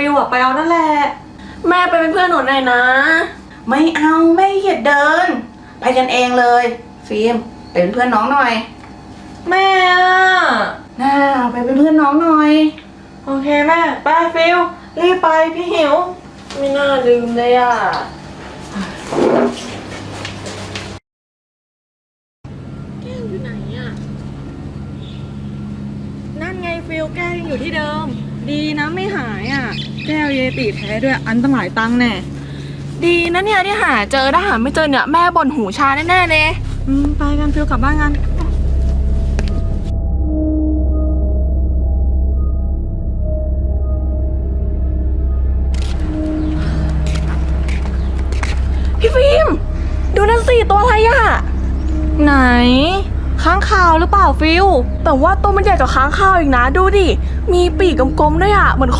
ฟิลอะไปเอานั่นแหละ แม่ไปเป็นเพื่อนหนูหน่อยนะ ไม่เอาไม่เกียดเดิน ไปกันเองเลย ฟิล์มไปเป็นเพื่อนน้องหน่อยแม่อะน่าไปเป็นเพื่อนน้องหน่อย โอเคแม่ไปฟิลรีบไปพี่หิว ไม่น่าลืมเลยอะแก้วอยู่ไหนอะนั่นไงฟิลแก้วยังอยู่ที่เดิม ดีนะไม่หายอะแก้วเย ติแท้ด้วยอันตั้งหลายตังค์แน่ดีนะเนี่ยที่หาเจอถ้าหาไม่เจอเนี่ยแม่บ่นหูชาแน่ๆเลยอืมไปกันฟิลกลับบ้านกัน พี่ฟิล์มดูนั่นสิตัวอะไรอะไหน ค้างคาวหรือเปล่าฟิลแต่ว่าตัวมันใหญ่กว่าค้างคาวอีกนะ ดูดิ มีปีกกลมๆด้วยอะเหมือน